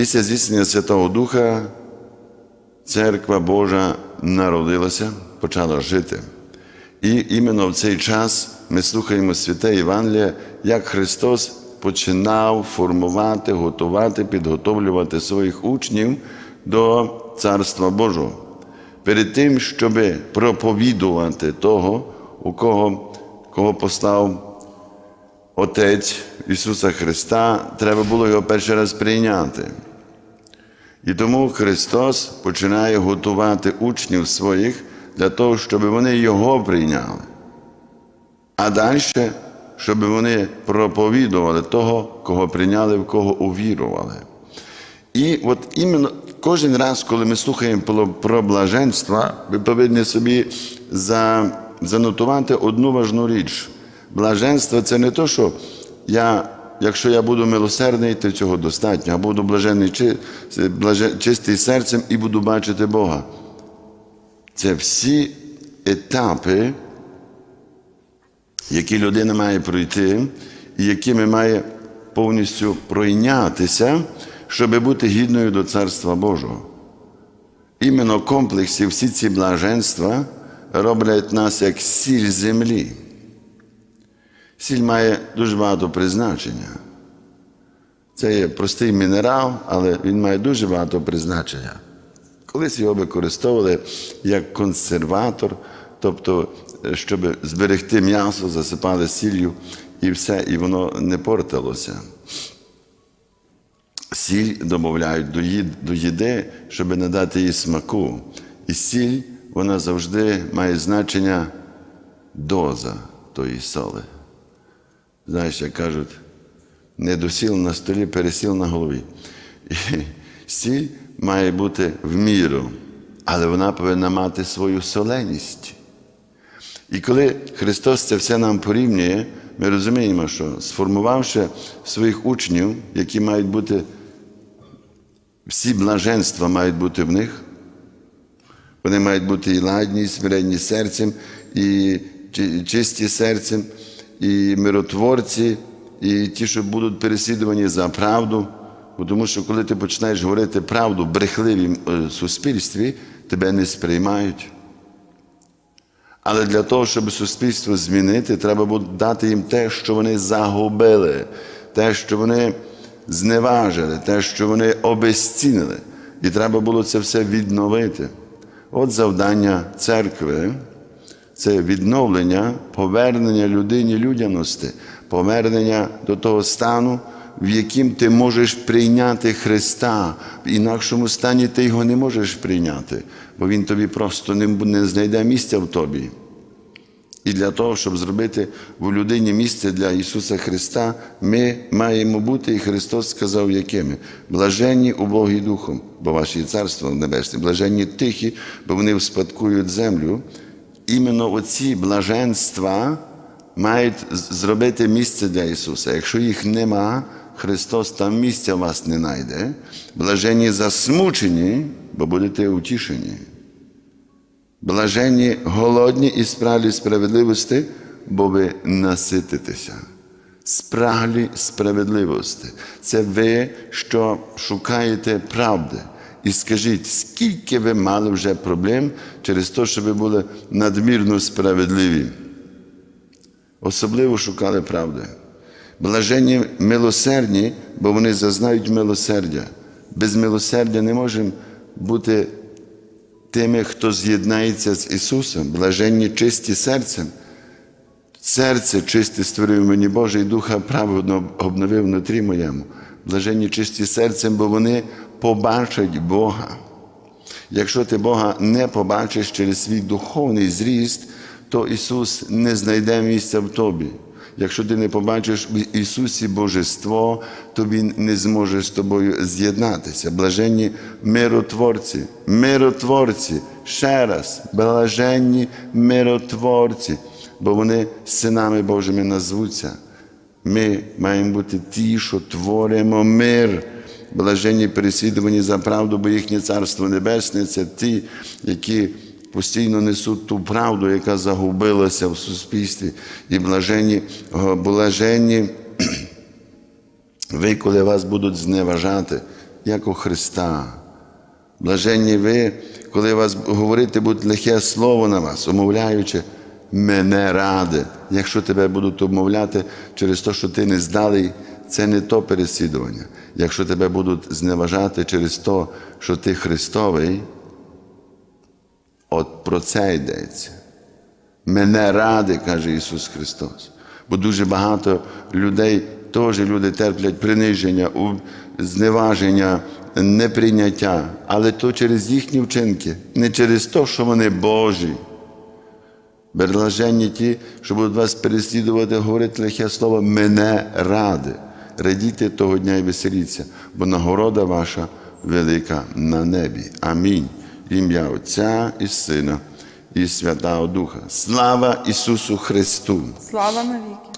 Після здійснення Святого Духа Церква Божа народилася, почала жити. І іменно в цей час ми слухаємо святе Євангеліє, як Христос починав формувати, готувати, підготовлювати своїх учнів до Царства Божого. Перед тим, щоб проповідувати того, у кого, кого послав Отець Ісуса Христа, треба було його перший раз прийняти. І тому Христос починає готувати учнів своїх для того, щоб вони Його прийняли. А далі, щоб вони проповідували того, кого прийняли, в кого увірували. І от іменно кожен раз, коли ми слухаємо про, блаженство, ви повинні собі занотувати одну важну річ. Блаженство це не то, що я, якщо я буду милосердний, то цього достатньо. Я буду блажений, чи- блаже- чистий серцем і буду бачити Бога. Це всі етапи, які людина має пройти, і якими має повністю пройнятися, щоб бути гідною до Царства Божого. Іменно комплексі всі ці блаженства роблять нас як сіль землі. Сіль має дуже багато призначення. Це є простий мінерал, але він має дуже багато призначення. Колись його використовували як консерватор, тобто, е, щоб зберегти м'ясо, засипали сіллю і все, і воно не портилося. Сіль додають до до їди, щоб надати їй смаку. І сіль, вона завжди має значення доза тої соли. Знаєш, як кажуть, не досіл на столі, пересіл на голові. І сіль має бути в міру, але вона повинна мати свою соленість. І коли Христос це все нам порівнює, ми розуміємо, що сформувавши своїх учнів, які мають бути, всі блаженства мають бути в них, вони мають бути і ладні, і смиренні серцем, і чисті серцем, і миротворці, і ті, що будуть переслідувані за правду. Тому що коли ти починаєш говорити правду брехливім е, суспільстві, тебе не сприймають. Але для того, щоб суспільство змінити, треба буде дати їм те, що вони загубили, те, що вони зневажили, те, що вони обезцінили. І треба було це все відновити. От завдання церкви це відновлення, повернення людині людяності, повернення до того стану, в яким ти можеш прийняти Христа. В інакшому стані ти його не можеш прийняти, бо Він тобі просто не, знайде місця в тобі. І для того, щоб зробити в людині місце для Ісуса Христа, ми маємо бути, і Христос сказав, якими? Блаженні убогі духом, бо ваше царство небесне, блаженні тихі, бо вони вспадкують землю. Іменно оці блаженства мають зробити місце для Ісуса. Якщо їх нема, Христос там місця вас не знайде. Блаженні засмучені, бо будете утішені. Блаженні голодні і спраглі справедливості, бо ви насититеся. Спраглі справедливості. Це ви, що шукаєте правди. І скажіть, скільки ви мали вже проблем через те, що ви були надмірно справедливі? Особливо шукали правди. Блаженні милосердні, бо вони зазнають милосердя. Без милосердя не можемо бути тими, хто з'єднається з Ісусом, блаженні чисті серцем. Серце чисте створив мені Боже, і Духа праведно обновив внутрі моєму. Блаженні чисті серцем, бо вони побачать Бога. Якщо ти Бога не побачиш через свій духовний зріст, то Ісус не знайде місця в тобі. Якщо ти не побачиш в Ісусі Божество, то Він не зможе з тобою з'єднатися. Блаженні миротворці, миротворці, ще раз, блаженні миротворці, бо вони синами Божими назвуться. Ми маємо бути ті, що творимо мир. Блаженні переслідувані за правду, бо їхнє царство небесне це ті, які постійно несуть ту правду, яка загубилася в суспільстві. І блаженні, блаженні ви, коли вас будуть зневажати, як у Христа. Блаженні ви, коли вас говорити будуть лихе слово на вас, умовляючи, мене ради. Якщо тебе будуть умовляти через те, що ти не здалий, це не то переслідування. Якщо тебе будуть зневажати через те, що ти Христовий, от про це йдеться. Мене ради, каже Ісус Христос. Бо дуже багато людей, теж люди терплять приниження, зневаження, неприйняття, але то через їхні вчинки, не через те, що вони Божі. Блаженні ті, що будуть вас переслідувати, говорити лихе слово мене ради. Радійте того дня і веселіться, бо нагорода ваша велика на небі. Амінь. Ім'я Отця і Сина, і Святого Духа. Слава Ісусу Христу! Слава навіки.